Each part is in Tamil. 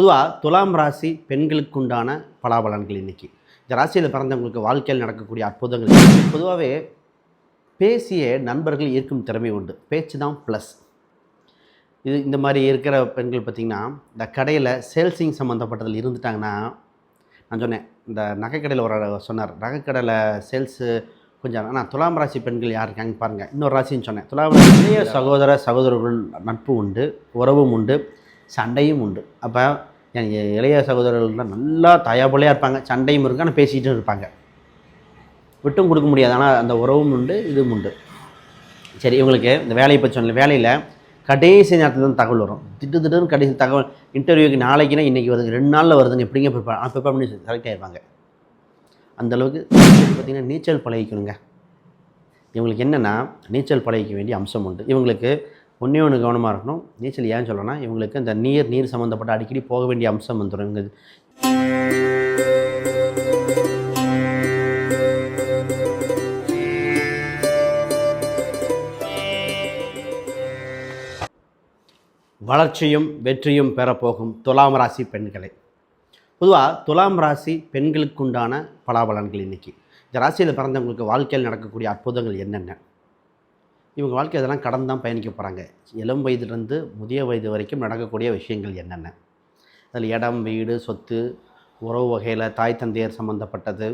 பொதுவாக துலாம் ராசி பெண்களுக்குண்டான பலாபலன்கள் இன்றைக்கி இந்த ராசியில் பிறந்தவங்களுக்கு வாழ்க்கையில் நடக்கக்கூடிய அற்புதங்கள். பொதுவாகவே பேசிய நண்பர்கள் ஈர்க்கும் திறமை உண்டு. பேச்சு தான் ப்ளஸ் இது இந்த மாதிரி இருக்கிற பெண்கள் பார்த்திங்கன்னா இந்த கடையில் சேல்ஸிங் சம்மந்தப்பட்டதில் இருந்துட்டாங்கன்னா நான் சொன்னேன் இந்த நகைக்கடையில் ஒரு சொன்னார். நகைக்கடையில் சேல்ஸு கொஞ்சம் ஆனால் துலாம் ராசி பெண்கள் யார் இருக்காங்க பாருங்கள் இன்னொரு ராசின்னு சொன்னேன். துலாம் ராசி சகோதர சகோதரர்கள் நட்பு உண்டு உறவும் உண்டு சண்டையும் உண்டு. அப்போ என் இளைய சகோதரர்கள்லாம் நல்லா தயாபலையாக இருப்பாங்க. சண்டையும் இருக்கு ஆனால் பேசிகிட்டும் இருப்பாங்க. விட்டும் கொடுக்க முடியாது. ஆனால் அந்த உறவும் உண்டு இதுவும் உண்டு. சரி இவங்களுக்கு இந்த வேலையை பற்றி சொன்ன வேலையில் கடைசி நேரத்தில் தான் தகவல் வரும். திட்டு திட்டுன்னு கடைசி தகவல் இன்டர்வியூக்கு நாளைக்குனா இன்றைக்கி வருது ரெண்டு நாளில் வருதுங்க. எப்படிங்க ப்ரிப்பேர் ஆனால் ப்ரிப்பேர் பண்ணி செலக்ட் ஆகிருப்பாங்க அந்தளவுக்கு பார்த்திங்கன்னா நீச்சல் பழகிக்கணுங்க. இவங்களுக்கு என்னென்னா நீச்சல் பழகிக்க வேண்டிய அம்சம் உண்டு. இவங்களுக்கு ஒன்றே ஒன்று கவனமாக இருக்கணும். நீச்சல் ஏன் சொல்லணும்னா இவங்களுக்கு இந்த நீர் நீர் சம்மந்தப்பட்ட அடிக்கடி போக வேண்டிய அம்சம் வந்துடும் இவங்க வளர்ச்சியும் வெற்றியும் பெறப்போகும் துலாம் ராசி பெண்களை. பொதுவாக துலாம் ராசி பெண்களுக்குண்டான பலாபலன்கள் இன்னைக்கு. இந்த ராசியில் பிறந்தவங்களுக்கு வாழ்க்கையில் நடக்கக்கூடிய அற்புதங்கள் என்னென்ன? இவங்க வாழ்க்கை இதெல்லாம் கடந்து தான் பயணிக்க போகிறாங்க இளம் வயதுலேருந்து முதிய வயது வரைக்கும் நடக்கக்கூடிய விஷயங்கள் என்னென்ன? அதில் இடம் வீடு சொத்து உறவு வகையில் தாய் தந்தையர் சம்மந்தப்பட்டது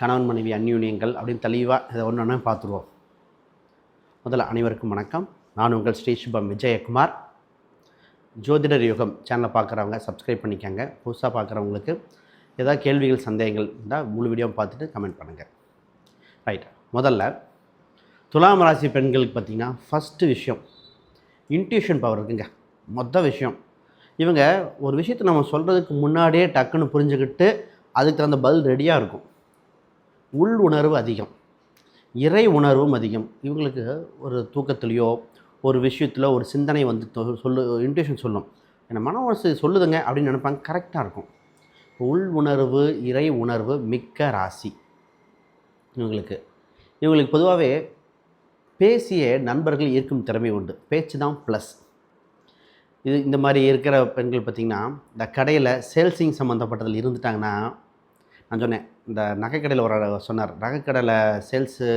கணவன் மனைவி அந்யூனியங்கள் அப்படின்னு தெளிவாக இதை ஒன்று ஒன்று பார்த்துருவோம். முதல்ல அனைவருக்கும் வணக்கம். நான் உங்கள் ஸ்ரீ சுபம் விஜயகுமார். ஜோதிடர் யுகம் சேனலை பார்க்குறவங்க சப்ஸ்கிரைப் பண்ணிக்கோங்க. புதுசாக பார்க்குறவங்களுக்கு ஏதாவது கேள்விகள் சந்தேகங்கள் இருந்தால் முழு வீடியோ பார்த்துட்டு கமெண்ட் பண்ணுங்கள் ரைட் முதல்ல துலாம் ராசி பெண்களுக்கு பார்த்திங்கன்னா ஃபஸ்ட்டு விஷயம் இன்ட்யூஷன் பவர் இருக்குங்க. மொத்த விஷயம். இவங்க ஒரு விஷயத்தை நம்ம சொல்கிறதுக்கு முன்னாடியே டக்குன்னு புரிஞ்சுக்கிட்டு அதுக்கு தகுந்த பதில் ரெடியாக இருக்கும். உள் உணர்வு அதிகம். இறை உணர்வும் அதிகம். இவங்களுக்கு ஒரு தூக்கத்துலேயோ ஒரு விஷயத்தில் ஒரு சிந்தனை வந்து தொ- சொல்லு இன்ட்யூஷன் சொல்லும். என்ன மன மனசு சொல்லுதுங்க அப்படின்னு நினைப்பாங்க. கரெக்டாக இருக்கும். உள் உணர்வு இறை உணர்வு மிக்க ராசி. இவங்களுக்கு. இவங்களுக்கு பொதுவாகவே பேசிய நண்பர்கள் ஈர்க்கும் திறமை உண்டு. பேச்சு தான் ப்ளஸ் இது இந்த மாதிரி இருக்கிற பெண்கள் பார்த்திங்கன்னா இந்த கடையில் சேல்ஸிங் சம்மந்தப்பட்டதில் இருந்துட்டாங்கன்னா நான் சொன்னேன் இந்த நகைக்கடையில் ஒரு சொன்னார் நகைக்கடையில் சேல்ஸு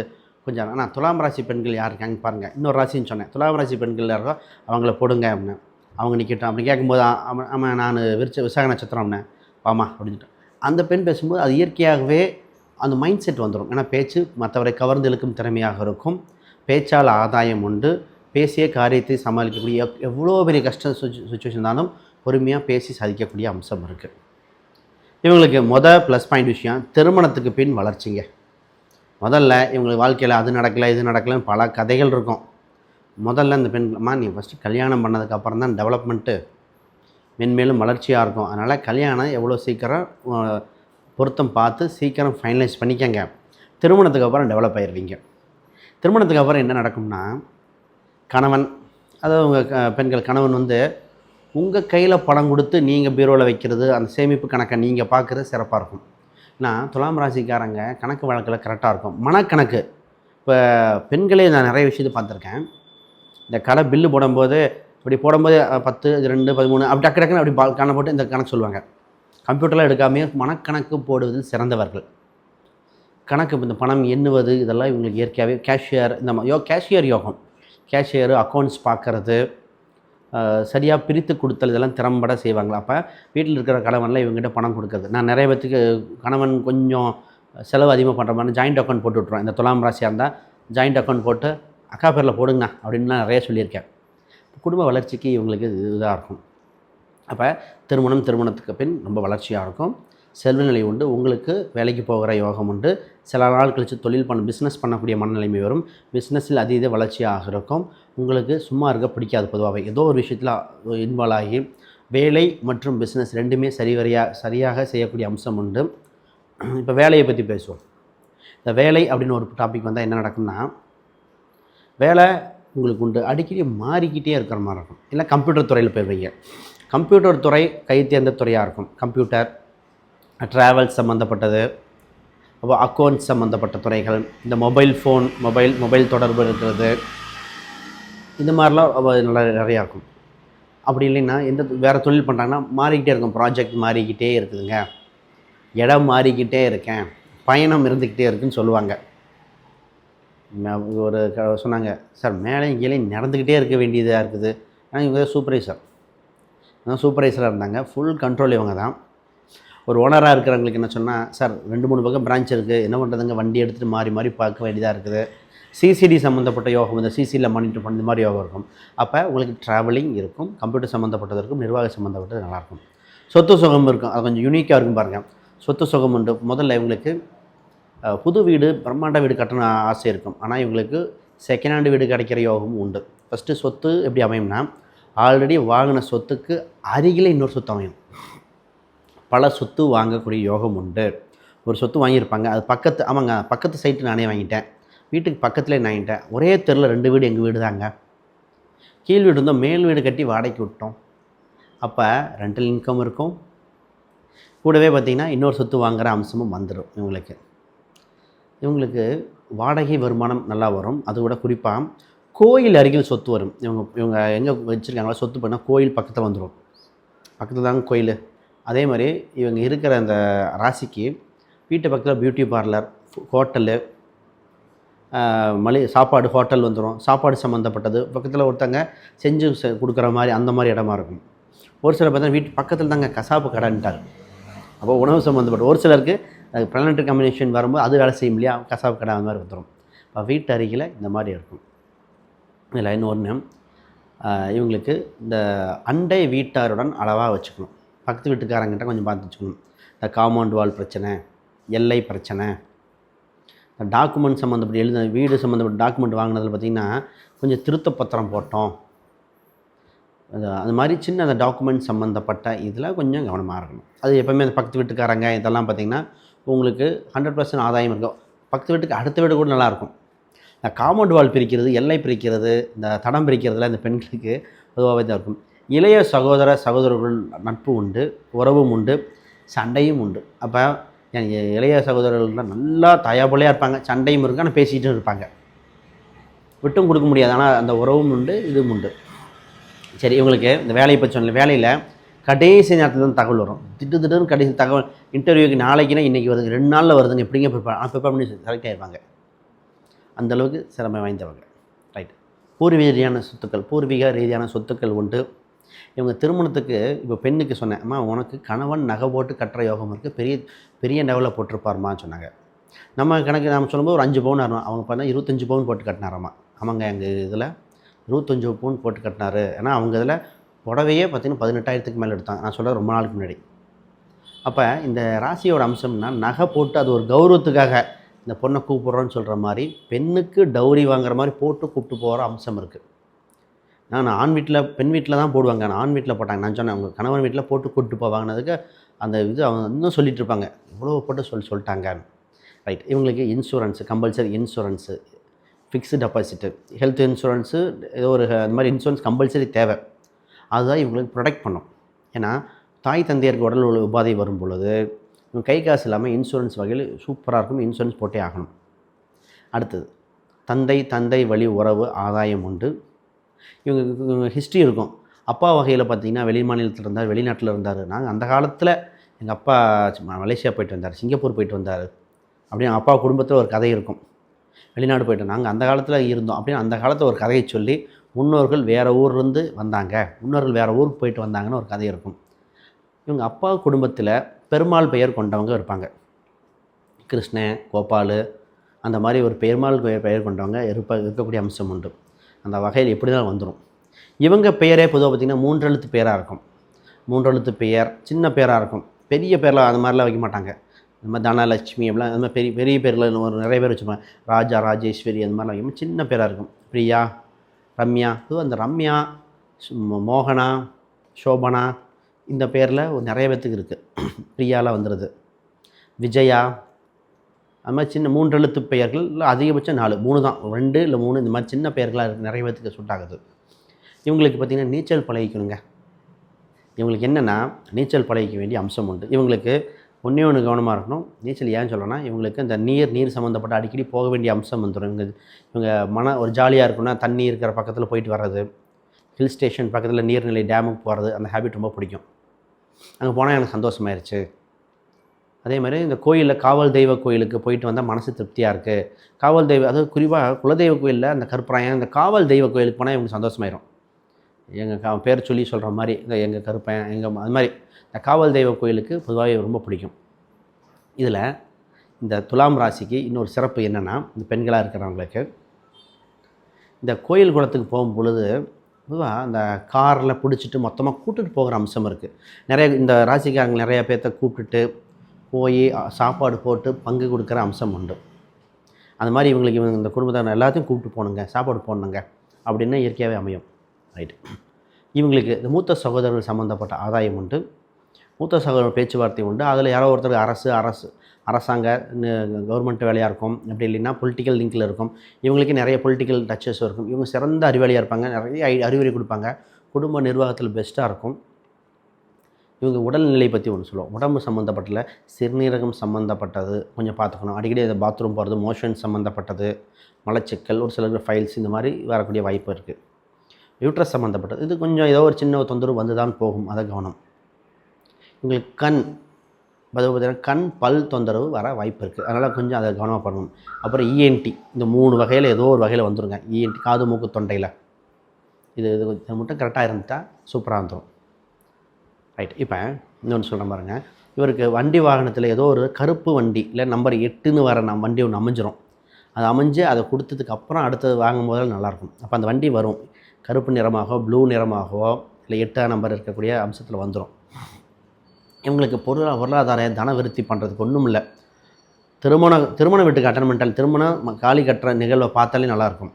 கொஞ்சம் ஆனால் துலாம் ராசி பெண்கள் யார் இருக்காங்க பாருங்கள் இன்னொரு ராசின்னு சொன்னேன் துலாம் ராசி பெண்கள் யாரோ அவங்கள போடுங்க அப்படின்னு. அவங்க நிற்கட்டும் அப்படி கேட்கும்போது அவன் ஆமாம் நான் விரிச்ச விசாக நட்சத்திரம் அப்படின்னேன் வாமா அப்படின்ட்டு அந்த பெண் பேசும்போது அது இயற்கையாகவே அந்த மைண்ட் செட் வந்துடும் ஏன்னா பேச்சு மற்றவரை கவர்ந்து இழுக்கும் திறமையாக இருக்கும். பேச்சால் ஆதாயம் உண்டு. பேசிய காரியத்தை சமாளிக்கக்கூடிய எவ்- எவ்வளோ பெரிய கஷ்ட சுச்சுவேஷன் இருந்தாலும் பொறுமையாக பேசி சாதிக்கக்கூடிய அம்சம் இருக்குது இவங்களுக்கு மொதல் ப்ளஸ் பாயிண்ட் விஷயம் திருமணத்துக்கு பின் வளர்ச்சிங்க. முதல்ல இவங்களுக்கு வாழ்க்கையில் அது நடக்கலை இது நடக்கலைன்னு பல கதைகள் இருக்கும். முதல்ல இந்த பெண்மா நீ ஃபஸ்ட்டு கல்யாணம் பண்ணதுக்கப்புறம் தான் டெவலப்மெண்ட்டு மென்மேலும் வளர்ச்சியாக இருக்கும். அதனால் கல்யாணம் எவ்வளோ சீக்கிரம் பொருத்தம் பார்த்து சீக்கிரம் ஃபைனலைஸ் பண்ணிக்கங்க. திருமணத்துக்கு அப்புறம் டெவலப் ஆயிடுவீங்க திருமணத்துக்கு அப்புறம் என்ன நடக்கும்னா கணவன் அதாவது உங்கள் பெண்கள் கணவன் வந்து உங்கள் கையில் பணம் கொடுத்து நீங்கள் பீரோவில் வைக்கிறது அந்த சேமிப்பு கணக்கை நீங்கள் பார்க்குறது சிறப்பாக இருக்கும். ஏன்னா துலாம் ராசிக்காரங்க கணக்கு வழக்கில் கரெக்டாக இருக்கும். மனக்கணக்கு. இப்போ பெண்களே நான் நிறைய விஷயத்தை பார்த்துருக்கேன். இந்த கடை பில்லு போடும்போது இப்படி போடும்போது பத்து இது ரெண்டு பதிமூணு அப்படி டக்கு டக்குன்னு அப்படி பால் கணக்கு போட்டு இந்த கணக்கு சொல்லுவாங்க. கம்ப்யூட்டரில் எடுக்காமே மனக்கணக்கு போடுவதில் சிறந்தவர்கள். கணக்கு இந்த பணம் எண்ணுவது இதெல்லாம் இவங்களுக்கு இயற்கையாகவே கேஷியர் இந்த யோ கேஷியர் யோகம். கேஷியர் அக்கௌண்ட்ஸ் பார்க்குறது சரியாக பிரித்து கொடுத்தல் இதெல்லாம் திறம்பட செய்வாங்களா? அப்போ வீட்டில் இருக்கிற கணவன்லாம் இவங்ககிட்ட பணம் கொடுக்குறது. நான் நிறைய பேத்துக்கு கணவன் கொஞ்சம் செலவு அதிகமாக பண்ணுற மாதிரி ஜாயிண்ட் அக்கௌண்ட் போட்டு விட்ருவேன் இந்த துலாம் ராசியாக இருந்தால் ஜாயிண்ட் அக்கௌண்ட் போட்டு அக்கா பேரில் போடுங்கண்ணா அப்படின்னு நான் நிறைய சொல்லியிருக்கேன். குடும்ப வளர்ச்சிக்கு இவங்களுக்கு இது இதாக இருக்கும். அப்போ திருமணம் திருமணத்துக்கு பின் ரொம்ப வளர்ச்சியாக இருக்கும். செல்வநிலை உண்டு. உங்களுக்கு வேலைக்கு போகிற யோகம் உண்டு. சில நாள் கழித்து தொழில் பண்ண பிஸ்னஸ் பண்ணக்கூடிய மனநிலைமை வரும். பிஸ்னஸில் அதீத வளர்ச்சியாக இருக்கும். உங்களுக்கு சும்மா இருக்க பிடிக்காது பொதுவாகவே. ஏதோ ஒரு விஷயத்தில் இன்வால்வ் ஆகி வேலை மற்றும் பிஸ்னஸ் ரெண்டுமே சரிவரியாக சரியாக செய்யக்கூடிய அம்சம் உண்டு. இப்போ வேலையை பற்றி பேசுவோம். இந்த வேலை அப்படின்னு ஒரு டாபிக் வந்தால் என்ன நடக்கும்னா வேலை உங்களுக்கு உண்டு. அடிக்கடி மாறிக்கிட்டே இருக்கிற மாதிரி இருக்கும். இல்லை கம்ப்யூட்டர் துறையில் போயிடுவீங்க கம்ப்யூட்டர் துறை கைத்தேர்ந்த துறையாக இருக்கும். கம்ப்யூட்டர் ட்ராவல்ஸ் சம்மந்தப்பட்டது அப்போ அக்கௌண்ட்ஸ் சம்மந்தப்பட்ட துறைகள் இந்த மொபைல் ஃபோன் மொபைல் மொபைல் தொடர்பு இருக்கிறது இந்த மாதிரிலாம் நல்லா நிறையா இருக்கும். அப்படி இல்லைன்னா எந்த வேறு தொழில் பண்ணுறாங்கன்னா மாறிக்கிட்டே இருக்கும். ப்ராஜெக்ட் மாறிக்கிட்டே இருக்குதுங்க. இடம் மாறிக்கிட்டே இருக்கேன். பயணம் இருந்துக்கிட்டே இருக்குன்னு சொல்லுவாங்க. ஒரு க- சொன்னாங்க சார் மேலே கீழே நடந்துக்கிட்டே இருக்க வேண்டியதாக இருக்குது. ஆனால் இவங்க சூப்பர்வைசர் சூப்பர்வைசராக இருந்தாங்க. ஃபுல் கண்ட்ரோல் இவங்க தான். ஒரு ஓனராக இருக்கிறவங்களுக்கு என்ன சொன்னால் சார் ரெண்டு மூணு பக்கம் பிரான்ச் இருக்குது என்ன பண்ணுறதுங்க வண்டி எடுத்துகிட்டு மாறி மாறி பார்க்க வேண்டியதாக இருக்குது. சிசிடி சம்மந்தப்பட்ட யோகம் இந்த சிசியில் மானிட்டர் பண்ண இந்த மாதிரி யோகம் இருக்கும். அப்போ உங்களுக்கு ட்ராவலிங் இருக்கும் கம்ப்யூட்டர் சம்மந்தப்பட்டது இருக்கும் நிர்வாக சம்மந்தப்பட்டது நல்லாயிருக்கும் சொத்து சுகம் இருக்கும். அது கொஞ்சம் யூனிக்காக இருக்கும் பாருங்கள் சொத்து சுகம் உண்டு. முதல்ல இவங்களுக்கு புது வீடு பிரம்மாண்ட வீடு கட்டணும் ஆசை இருக்கும். ஆனால் இவங்களுக்கு செகண்ட் ஹேண்டு வீடு கிடைக்கிற யோகமும் உண்டு. ஃபஸ்ட்டு சொத்து எப்படி அமையும்னா ஆல்ரெடி வாங்கின சொத்துக்கு அருகில் இன்னொரு சொத்து அமையும். பல சொத்து வாங்கக்கூடிய யோகம் உண்டு. ஒரு சொத்து வாங்கியிருப்பாங்க. அது பக்கத்து ஆமாங்க பக்கத்து சைட்டு நானே வாங்கிட்டேன். வீட்டுக்கு பக்கத்துலேயே நான் வாங்கிட்டேன். ஒரே தெருவில் ரெண்டு வீடு எங்கள் வீடு தாங்க. கீழ் வீடு இருந்தோம் மேல் வீடு கட்டி வாடகைக்கு விட்டோம். அப்போ ரெண்டல் இன்கம் இருக்கும். கூடவே பார்த்திங்கன்னா இன்னொரு சொத்து வாங்குகிற அம்சமும் வந்துடும் இவங்களுக்கு. இவங்களுக்கு வாடகை வருமானம் நல்லா வரும். அது கூட குறிப்பாக கோயில் அருகில் சொத்து வரும். இவங்க இவங்க எங்கே வச்சுருக்காங்களோ சொத்து பண்ணால் கோயில் பக்கத்தில் வந்துடும் பக்கத்தில் தாங்க கோயில். அதே மாதிரி இவங்க இருக்கிற அந்த ராசிக்கு வீட்டு பக்கத்தில் பியூட்டி பார்லர் ஹோட்டலு மளி சாப்பாடு ஹோட்டல் வந்துடும் சாப்பாடு சம்மந்தப்பட்டது பக்கத்தில் ஒருத்தங்க செஞ்சு செ- கொடுக்குற மாதிரி அந்த மாதிரி இடமா இருக்கும். ஒரு சிலர் பார்த்தா வீட்டு பக்கத்தில் தாங்க கசாப்பு கடைன்ட்டார் அப்போ உணவு சம்மந்தப்பட்ட ஒரு சிலருக்கு பிளானட்டரி காம்பினேஷன் வரும்போது அது வேலை செய்யும் இல்லையா? கசாப்பு கடை அந்த மாதிரி வந்துடும் இப்போ வீட்டு அருகில் இந்த மாதிரி இருக்கும். இதில் இன்னொன்று இவங்களுக்கு இந்த அண்டை வீட்டாருடன் அளவாக வச்சுக்கணும். பக்கத்து வீட்டுக்காரங்கிட்ட கொஞ்சம் பார்த்து வச்சுக்கணும். இந்த காம்பவுண்ட் வால் பிரச்சனை எல்லை பிரச்சனை. இந்த டாக்குமெண்ட் சம்மந்தப்பட்ட எழுத வீடு சம்மந்தப்பட்ட டாக்குமெண்ட் வாங்கினதில் பார்த்திங்கன்னா கொஞ்சம் திருத்த பத்திரம் போட்டோம். அது அது மாதிரி சின்ன அந்த டாக்குமெண்ட் சம்மந்தப்பட்ட இதில் கொஞ்சம் கவனமாக இருக்கணும். அது எப்போவுமே அந்த பக்கத்து வீட்டுக்காரங்க இதெல்லாம் பார்த்திங்கன்னா உங்களுக்கு ஹண்ட்ரட் பர்சன்ட் ஆதாயம் இருக்கும். பக்கத்து வீட்டுக்கு அடுத்த வீடு கூட நல்லாயிருக்கும் இந்த காம்பவுண்ட் வால் பிரிக்கிறது எல்லை பிரிக்கிறது இந்த தடம் பிரிக்கிறதுல இந்த பெண்களுக்கு பொதுவாகவே தான் இருக்கும். இளைய சகோதர சகோதரர்கள் நட்பு உண்டு உறவும் உண்டு சண்டையும் உண்டு. அப்போ இளைய சகோதரர்கள்லாம் நல்லா தயாபோலையாக இருப்பாங்க சண்டையும் இருக்கும் ஆனால் பேசிக்கிட்டும் இருப்பாங்க. விட்டும் கொடுக்க முடியாது ஆனால் அந்த உறவும் உண்டு இதுவும் உண்டு. சரி இவங்களுக்கு இந்த வேலையை பற்றி சொன்ன வேலையில் கடைசி நேரத்தில் தான் தகவல் வரும். திட்டு திட்டுன்னு கடைசி தகவல் இன்டர்வியூக்கு நாளைக்குனா இன்றைக்கி வருது ரெண்டு நாளில் வருதுங்க எப்படிங்க ப்ரிப்பேர் ஆனால் ப்ரிப்பேர் பண்ணி செலக்ட் ஆகிருப்பாங்க அந்தளவுக்கு சிறமை வாய்ந்தவங்க. ரைட் பூர்வீக ரீதியான சொத்துக்கள் பூர்வீக ரீதியான சொத்துக்கள் உண்டு. இவங்க திருமணத்துக்கு இப்போ பெண்ணுக்கு சொன்னேன் அம்மா உனக்கு கணவன் நகை போட்டு கட்டுற யோகம் இருக்குது பெரிய பெரிய லெவலில் போட்டிருப்பாருமான்னு சொன்னாங்க. நம்ம கணக்கு நம்ம சொல்லும்போது ஒரு அஞ்சு பவுன் ஆகணும் அவங்க பார்த்தா இருபத்தஞ்சு பவுன் போட்டு கட்டினாராம்மா. ஆமாங்க எங்கள் இதில் இருபத்தஞ்சு பவுன் போட்டு கட்டினாரு. ஏன்னா அவங்க இதில் புடவையே பார்த்தீங்கன்னா பதினெட்டாயிரத்துக்கு மேலே எடுத்தாங்க நான் சொல்ல ரொம்ப நாளுக்கு முன்னாடி. அப்போ இந்த ராசியோட அம்சம்னா நகை போட்டு அது ஒரு கௌரவத்துக்காக இந்த பொண்ணை கூப்பிட்றோன்னு சொல்கிற மாதிரி பெண்ணுக்கு டௌரி வாங்குற மாதிரி போட்டு கூப்பிட்டு போகிற அம்சம் இருக்குது நான் ஆண் வீட்டில் பெண் வீட்டில் தான் போடுவாங்க. நான் ஆண் வீட்டில் போட்டாங்க. நான் சொன்னேன் அவங்க கணவன் வீட்டில் போட்டு கூப்பிட்டு போவாங்கனதுக்கு அந்த இது அவங்க இன்னும் சொல்லிகிட்டு இருப்பாங்க. இவ்வளோ போட்டு சொல்லி சொல்லிட்டாங்க. ரைட் இவங்களுக்கு insurance compulsory insurance fix deposit health insurance ஏதோ ஒரு அந்த மாதிரி இன்சூரன்ஸ் கம்பல்சரி தேவை. அதுதான் இவங்களுக்கு ப்ரொடெக்ட் பண்ணும். ஏன்னா தாய் தந்தையருக்கு உடல் உள்ள உபாதை வரும் பொழுது இவங்க கை காசு இல்லாமல் இன்சூரன்ஸ் வகையில் சூப்பராக இருக்கும். இன்சூரன்ஸ் போட்டே ஆகணும். அடுத்தது தந்தை தந்தை வழி உறவு ஆதாயம் உண்டு. இவங்க ஹிஸ்ட்ரி இருக்கும். அப்பா வகையில் பார்த்தீங்கன்னா வெளி மாநிலத்தில் இருந்தார் வெளிநாட்டில் இருந்தார். நாங்கள் அந்த காலத்தில் எங்கள் அப்பா சும்மா மலேசியா போயிட்டு வந்தார் சிங்கப்பூர் போயிட்டு வந்தார். அப்படின்னு அப்பா குடும்பத்தில் ஒரு கதை இருக்கும். வெளிநாடு போயிட்டு நாங்கள் அந்த காலத்தில் இருந்தோம். அப்படின்னு அந்த காலத்தில் ஒரு கதையை சொல்லி முன்னோர்கள் வேறு ஊர்லேருந்து வந்தாங்க. முன்னோர்கள் வேறு ஊருக்கு போயிட்டு வந்தாங்கன்னு ஒரு கதை இருக்கும். இவங்க அப்பா குடும்பத்தில் பெருமாள் பெயர் கொண்டவங்க இருப்பாங்க. கிருஷ்ணன் கோபால் அந்த மாதிரி ஒரு பெருமாள் பெயர் பெயர் கொண்டவங்க இருப்ப இருக்கக்கூடிய அம்சம் உண்டு. அந்த வகையில் எப்படி தான் வந்துடும் இவங்க பெயரே பொதுவாக பார்த்திங்கன்னா மூன்றெழுத்து பெயராக இருக்கும். மூன்றெழுத்து பெயர் சின்ன பேராக இருக்கும். பெரிய பேரில் அந்த மாதிரிலாம் வைக்க மாட்டாங்க. இந்த மாதிரி தனலட்சுமி அப்படிலாம் அந்த மாதிரி பெரிய பெரிய பேரில் ஒரு நிறைய பேர் வச்சுப்பாங்க ராஜா ராஜேஸ்வரி அந்த மாதிரிலாம் வைக்கும் சின்ன பேராக இருக்கும். பிரியா ரம்யா இது அந்த ரம்யா மோகனா சோபனா இந்த பேரில் நிறைய பேர்த்துக்கு இருக்குது பிரியாலாம் வந்துடுது விஜயா அது மாதிரி சின்ன மூன்று எழுத்து பெயர்கள் இல்லை அதிகபட்சம் நாலு மூணு தான். ரெண்டு இல்லை மூணு இந்த மாதிரி சின்ன பெயர்களாக நிறைய பேர்த்துக்கு சூட் ஆகுது. இவங்களுக்கு பார்த்திங்கன்னா நீச்சல் பழகிக்கணுங்க. இவங்களுக்கு என்னென்னா நீச்சல் பழகிக்க வேண்டிய அம்சம் உண்டு. இவங்களுக்கு ஒன்றே ஒன்று கவனமாக இருக்கணும். நீச்சல் ஏன் சொல்லணும்னா இவங்களுக்கு இந்த நீர் நீர் சம்மந்தப்பட்ட அடிக்கடி போக வேண்டிய அம்சம் வந்துடும் இவங்க இவங்க மன ஒரு ஜாலியாக இருக்குன்னா தண்ணி இருக்கிற பக்கத்தில் போயிட்டு வர்றது ஹில் ஸ்டேஷன் பக்கத்தில் நீர்நிலை டேமுக்கு போகிறது அந்த ஹேபிட் ரொம்ப பிடிக்கும். அங்கே போனால் எனக்கு சந்தோஷமாயிருச்சு. அதே மாதிரி இந்த கோயிலில் காவல் தெய்வ கோயிலுக்கு போயிட்டு வந்தால் மனசு திருப்தியாக இருக்குது காவல் தெய்வ அது குறிப்பாக குலதெய்வ கோயிலில் அந்த கருப்பராயன் இந்த காவல் தெய்வ கோயிலுக்கு போனால் இவங்க சந்தோஷமாயிரும். எங்கள் கா பேர் சொல்லி சொல்கிற மாதிரி இந்த எங்கள் கருப்பன் எங்கள் அது மாதிரி இந்த காவல் தெய்வ கோயிலுக்கு பொதுவாகவே ரொம்ப பிடிக்கும். இதில் இந்த துலாம் ராசிக்கு இன்னொரு சிறப்பு என்னென்னா இந்த பெண்களாக இருக்கிறவங்களுக்கு இந்த கோயில் குளத்துக்கு போகும் பொழுது பொதுவாக அந்த காரில் பிடிச்சிட்டு மொத்தமாக கூட்டிட்டு போகிற அம்சம் இருக்குது நிறைய இந்த ராசிக்காரங்க நிறையா பேர்த்த கூப்பிட்டுட்டு போய் சாப்பாடு போட்டு பங்கு கொடுக்குற அம்சம் உண்டு. அந்த மாதிரி இவங்களுக்கு இவங்க இந்த குடும்பத்தார் எல்லாத்தையும் கூப்பிட்டு போகணுங்க சாப்பாடு போடணுங்க அப்படின்னு இயற்கையாகவே அமையும். ரைட்டு இவங்களுக்கு இந்த மூத்த சகோதரர்கள் சம்மந்தப்பட்ட ஆதாயம் உண்டு. மூத்த சகோதரர் பேச்சுவார்த்தை உண்டு. அதில் யாரோ ஒருத்தர் அரசு அரசு அரசாங்க கவர்மெண்ட் வேலையாக இருக்கும் அப்படி இல்லைன்னா பொலிட்டிக்கல் லிங்கில் இருக்கும். இவங்களுக்கு நிறைய பொலிட்டிக்கல் டச்சஸ் இருக்கும். இவங்க சிறந்த அறிவாளியாக இருப்பாங்க நிறைய அறிவுரை கொடுப்பாங்க. குடும்ப நிர்வாகத்தில் பெஸ்ட்டாக இருக்கும். இவங்க உடல்நிலை பற்றி ஒன்று சொல்லுவோம். உடம்பு சம்மந்தப்பட்டல சிறுநீரகம் சம்மந்தப்பட்டது கொஞ்சம் பார்த்துக்கணும். அடிக்கடி இந்த பாத்ரூம் போகிறது மோஷன் சம்மந்தப்பட்டது மலச்சிக்கல் ஒரு சிலருக்கு ஃபைல்ஸ் இந்த மாதிரி வரக்கூடிய வாய்ப்பு இருக்குது யூட்ரஸ் சம்மந்தப்பட்டது இது கொஞ்சம் ஏதோ ஒரு சின்ன தொந்தரவு வந்து தான் போகும். அதை கவனம். உங்களுக்கு கண் அது பார்த்தீங்கன்னா கண் பல் தொந்தரவு வர வாய்ப்பு இருக்குது அதனால் கொஞ்சம் அதை கவனமாக பண்ணணும். அப்புறம் இஎன்டி இந்த மூணு வகையில் ஏதோ ஒரு வகையில் வந்துருங்க. இஎன்டி காது மூக்கு தொண்டையில். இது இது இது மட்டும் கரெக்டாக இருந்துட்டால் சூப்பராக வந்துடும் ரைட் இப்போ இன்னொன்று சொல்கிறேன் பாருங்கள் இவருக்கு வண்டி வாகனத்தில் ஏதோ ஒரு கருப்பு வண்டி இல்லை நம்பர் எட்டுன்னு வர நம் வண்டி ஒன்று அமைஞ்சிரும். அது அமைஞ்சு அதை கொடுத்ததுக்கு அப்புறம் அடுத்தது வாங்கும் போதெல்லாம் நல்லாயிருக்கும் அப்போ அந்த வண்டி வரும். கருப்பு நிறமாகவோ ப்ளூ நிறமாகவோ இல்லை எட்டாம் நம்பர் இருக்கக்கூடிய அம்சத்தில் வந்துடும் இவங்களுக்கு பொருளா பொருளாதார தன விருத்தி பண்ணுறதுக்கு ஒன்றும் இல்லை. திருமண திருமண வீட்டுக்கு அட்டன் பண்ணிட்டால் திருமணம் காலி கட்டுற நிகழ்வை பார்த்தாலே நல்லாயிருக்கும்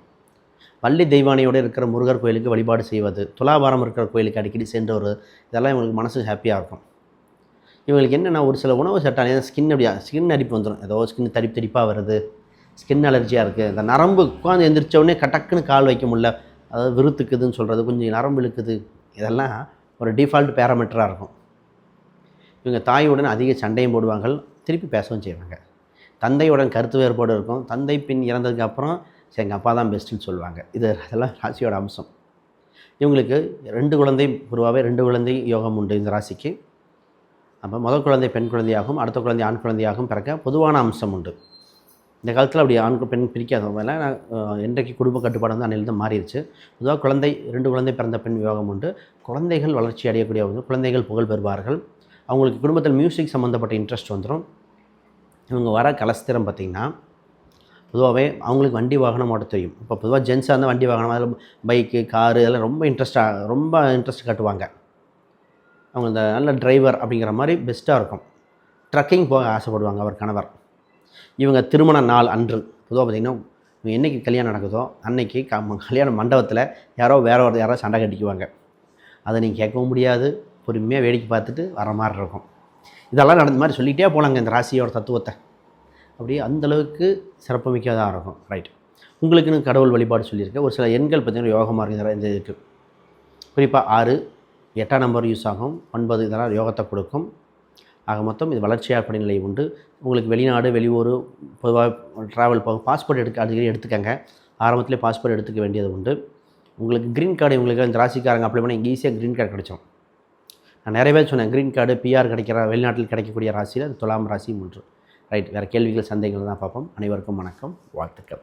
வள்ளி தெய்வானையோடு இருக்கிற முருகர் கோயிலுக்கு வழிபாடு செய்வது துலாபாரம் இருக்கிற கோயிலுக்கு அடிக்கடி சென்று வருவது இதெல்லாம் இவங்களுக்கு மனசு ஹாப்பியாக இருக்கும். இவங்களுக்கு என்னென்னா ஒரு சில உணவு சட்டம் ஸ்கின் அப்படியா ஸ்கின் அடிப்பு வந்துடும் ஏதோ ஸ்கின் தடிப்பு தடிப்பாக வருது ஸ்கின் அலர்ஜியாக இருக்குது இந்த நரம்பு உட்காந்து எந்திரிச்ச உடனே கட்டக்குன்னு கால் வைக்க முடியல அதாவது விருத்துக்குதுன்னு சொல்கிறது கொஞ்சம் நரம்பு இழுக்குது இதெல்லாம் ஒரு டிஃபால்ட் பேராமீட்டராக இருக்கும். இவங்க தாயுடன் அதிக சண்டையும் போடுவாங்க திருப்பி பேசவும் செய்வாங்க. தந்தையுடன் கருத்து வேறுபாடு இருக்கும். தந்தை பின் இறந்ததுக்கு அப்புறம் சரி எங்கள் அப்பா தான் பெஸ்ட்டுன்னு சொல்லுவாங்க. இது அதெல்லாம் ராசியோட அம்சம். இவங்களுக்கு ரெண்டு குழந்தையும் பொதுவாகவே ரெண்டு குழந்தையும் யோகம் உண்டு இந்த ராசிக்கு. அப்போ முதல் குழந்தை பெண் குழந்தையாகவும் அடுத்த குழந்தை ஆண் குழந்தையாகவும் பிறக்க பொதுவான அம்சம் உண்டு. இந்த காலத்தில் அப்படி ஆண் பெண் பிரிக்காதவங்கள வேலை இன்றைக்கு குடும்ப கட்டுப்பாடு வந்து அன்னில் மாறிடுச்சு. பொதுவாக குழந்தை ரெண்டு குழந்தை பிறந்த பெண் யோகம் உண்டு. குழந்தைகள் வளர்ச்சி அடையக்கூடியவங்க குழந்தைகள் புகழ் பெறுவார்கள். அவங்களுக்கு குடும்பத்தில் மியூசிக் சம்மந்தப்பட்ட இன்ட்ரெஸ்ட் வந்துடும் இவங்க வர கலஸ்திரம் பார்த்திங்கன்னா பொதுவாகவே அவங்களுக்கு வண்டி வாகனம் ஓட்ட தெரியும். இப்போ பொதுவாக ஜென்ஸாக இருந்தால் வண்டி வாகனம் அதில் பைக்கு காரு இதெல்லாம் ரொம்ப இன்ட்ரெஸ்ட்டாக ரொம்ப இன்ட்ரெஸ்ட் காட்டுவாங்க. அவங்க இந்த நல்ல டிரைவர் அப்படிங்கிற மாதிரி பெஸ்ட்டாக இருக்கும். ட்ரக்கிங் போக ஆசைப்படுவாங்க அவர் கணவர். இவங்க திருமண நாள் அன்று பொதுவாக பார்த்திங்கன்னா இவங்க என்றைக்கு கல்யாணம் நடக்குதோ அன்னைக்கு க கல்யாண மண்டபத்தில் யாரோ வேற ஒரு யாரோ சண்டை கட்டிக்குவாங்க. அதை நீங்கள் கேட்கவும் முடியாது. பொறுமையாக வேடிக்கை பார்த்துட்டு வர மாதிரி இருக்கும். இதெல்லாம் நடந்த மாதிரி சொல்லிகிட்டே போகலாங்க இந்த ராசியோட தத்துவத்தை. அப்படியே அந்தளவுக்கு சிறப்புமிக்கதாக இருக்கும். ரைட் உங்களுக்குன்னு கடவுள் வழிபாடு சொல்லியிருக்கேன் ஒரு சில எண்கள் பார்த்தீங்கன்னா யோகமாக இருக்குது இந்த இதுக்கு குறிப்பாக ஆறு எட்டாம் நம்பர் யூஸ் ஆகும். ஒன்பது இதெல்லாம் யோகத்தை கொடுக்கும். ஆக மொத்தம் இது வளர்ச்சியாக படிநிலை உண்டு. உங்களுக்கு வெளிநாடு வெளியூர் பொதுவாக ட்ராவல் போகும் பாஸ்போர்ட் எடுக்க அடிக்கடி எடுத்துக்கங்க. ஆரம்பத்திலே பாஸ்போர்ட் எடுத்துக்க வேண்டியது உண்டு. உங்களுக்கு க்ரீன் கார்டு உங்களுக்கு இந்த ராசிக்காரங்க அப்ளை பண்ணி ஈஸியாக க்ரீன் கார்டு கிடைச்சோம் நான் நிறைய பேர் சொன்னேன் க்ரீன் கார்டு பிஆர் கிடைக்கிற வெளிநாட்டில் கிடைக்கக்கூடிய ராசியில் அது துலாம் ராசி ஒன்று. ரைட் வேறு கேள்விகள் சந்தேகங்கள் தான் பார்ப்போம். அனைவருக்கும் வணக்கம். வாழ்த்துக்கள்.